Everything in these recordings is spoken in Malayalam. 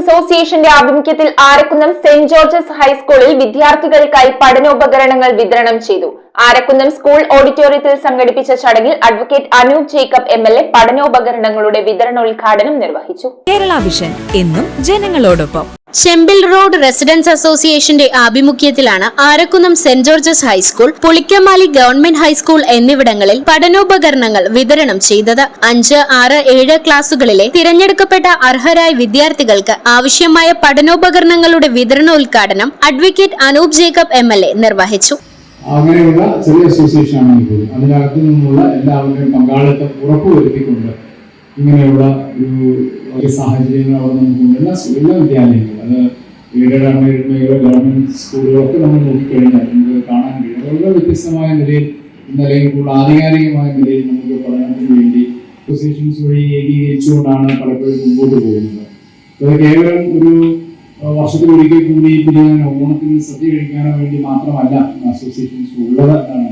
അസോസിയേഷന്റെ ആഭിമുഖ്യത്തിൽ ആരക്കുന്നം സെന്റ് ജോർജസ് ഹൈസ്കൂളിൽ വിദ്യാർത്ഥികൾക്കായി പഠനോപകരണങ്ങൾ വിതരണം ചെയ്തു. ആരക്കുന്നം സ്കൂൾ ഓഡിറ്റോറിയത്തിൽ സംഘടിപ്പിച്ച ചടങ്ങിൽ advocate Anoop Jacob M L A പഠനോപകരണങ്ങളുടെ വിതരണോദ്ഘാടനം നിർവഹിച്ചു. കേരള വിഷൻ എന്നും ജനങ്ങളോടൊപ്പം. ചെമ്പിൽ റോഡ് റെസിഡൻസ് അസോസിയേഷന്റെ ആഭിമുഖ്യത്തിലാണ് Arakkunnam saint George's high school Pulikkamali government high school എന്നിവിടങ്ങളിൽ പഠനോപകരണങ്ങൾ വിതരണം ചെയ്തത്. അഞ്ച് ആറ് ഏഴ് ക്ലാസുകളിലെ തിരഞ്ഞെടുക്കപ്പെട്ട അർഹരായ വിദ്യാർത്ഥികൾക്ക് ആവശ്യമായ പഠനോപകരണങ്ങളുടെ വിതരണോദ്ഘാടനം advocate Anoop Jacob M L A നിർവഹിച്ചു. അങ്ങനെയുള്ള ഇങ്ങനെയുള്ള ഒരു ഒരു സാഹചര്യങ്ങൾ അവിടെ നമുക്കുണ്ട് എല്ലാ എല്ലാ വിദ്യാലയങ്ങളും അത് എയ്ഡഡ് അൺഎയ്ഡഡ് ഗവൺമെന്റ് സ്കൂളുകളൊക്കെ നമ്മൾ നോക്കിക്കഴിഞ്ഞാൽ നമുക്ക് കാണാൻ കഴിയും. വളരെ വ്യത്യസ്തമായ നിലയിൽ ഇന്നലെയും കൂടുതൽ ആധികാരികമായ നിലയിൽ നമുക്ക് പഠനത്തിന് വേണ്ടി അസോസിയേഷൻസ് വഴി ഏകീകരിച്ചുകൊണ്ടാണ് പലപ്പോഴും മുമ്പോട്ട് പോകുന്നത്. അത് കേവലം ഒരു വർഷത്തിൽ ഒരിക്കൽ കൂടി പിരിയാനോ ഓണത്തിന് സദ്യ കഴിക്കാനോ വേണ്ടി മാത്രമല്ല അസോസിയേഷൻസ് ഉള്ളത് എന്നാണ്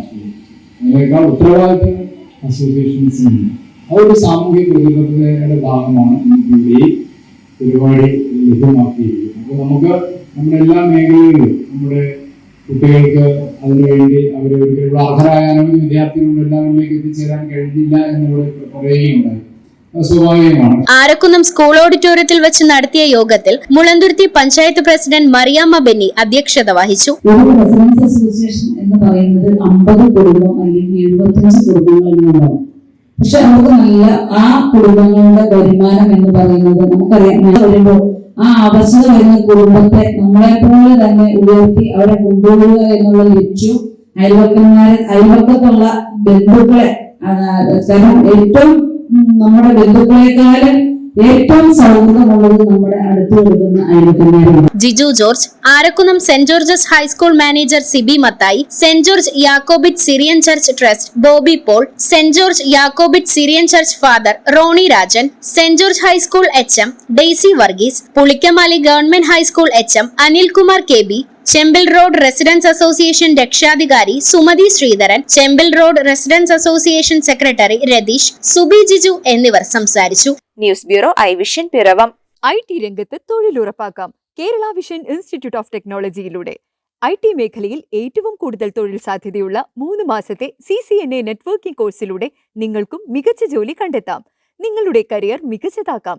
അതിനേക്കാൾ ഉത്തരവാദിത്തം അസോസിയേഷൻസിനുണ്ട് അതൊരു സാമൂഹിക പ്രതിബദ്ധതയുടെ ഭാഗമാണ് ഇന്നിവിടെ ഒരുപാട് പരിപാടി ലഭ്യമാക്കിയിരിക്കുന്നത്. അപ്പോൾ നമുക്ക് നമ്മുടെ എല്ലാ മേഖലകളിലും നമ്മുടെ കുട്ടികൾക്ക് അതിനുവേണ്ടി അവർ ഒരിക്കലും അർഹരായ അനവധി വിദ്യാർത്ഥികളുടെ എല്ലാവരിലേക്ക് എത്തിച്ചേരാൻ കഴിഞ്ഞില്ല എന്നിവിടെ പറയുകയുണ്ടായി. ആരക്കുന്നം സ്കൂൾ ഓഡിറ്റോറിയത്തിൽ വെച്ച് നടത്തിയ യോഗത്തിൽ മുളന്തുരുത്തി പഞ്ചായത്ത് പ്രസിഡന്റ് മറിയാമ്മ ബെന്നി അധ്യക്ഷത വഹിച്ചു. ഒരു അസോസിയേഷൻ എന്ന് പറയുന്നത് അമ്പത് കുടുംബം അല്ലെങ്കിൽ എഴുപത്തിയഞ്ച് കുടുംബങ്ങളിൽ നിന്നുണ്ടാവും പക്ഷെ നമുക്ക് നല്ല ആ കുടുംബങ്ങളുടെ വരുമാനം എന്ന് പറയുന്നത് നമുക്കറിയാം. വരുമ്പോൾ ആ അവസ്ഥ വരുന്ന കുടുംബത്തെ നമ്മളെ പോലെ തന്നെ ഉയർത്തി അവരെ കൊണ്ടുപോവുക എന്നുള്ള ലക്ഷ്യം അയൽവക്കന്മാരെ അയൽവക്കത്തുള്ള ബന്ധുക്കളെ ഏറ്റവും നമ്മുടെ ബന്ധുക്കളെക്കാളും നമ്മുടെ അടുത്ത് Jiju George Arakkunnam saint George's high school manager Sibi Mathai saint George Jacobite Syrian church trust Bobby Paul saint George Jacobite Syrian church father Ronnie Rajan saint George high school H M Daisy Varghese Pulikkamali government high school H M Anilkumar K B Chembil road residence association രക്ഷാധികാരി Sumathi Sreedharan Chembil road residence association secretary Ratheesh Subi Jiju എന്നിവർ സംസാരിച്ചു. News bureau I vision Piravom. I T രംഗത്ത് തൊഴിലുറപ്പാക്കാം കേരള വിഷൻ ഇൻസ്റ്റിറ്റ്യൂട്ട് ഓഫ് ടെക്നോളജിയിലൂടെ. ഐ ടി മേഖലയിൽ ഏറ്റവും കൂടുതൽ തൊഴിൽ സാധ്യതയുള്ള മൂന്ന് മാസത്തെ C C N A networking കോഴ്സിലൂടെ നിങ്ങൾക്കും മികച്ച ജോലി കണ്ടെത്താം. നിങ്ങളുടെ കരിയർ മികച്ചതാക്കാം.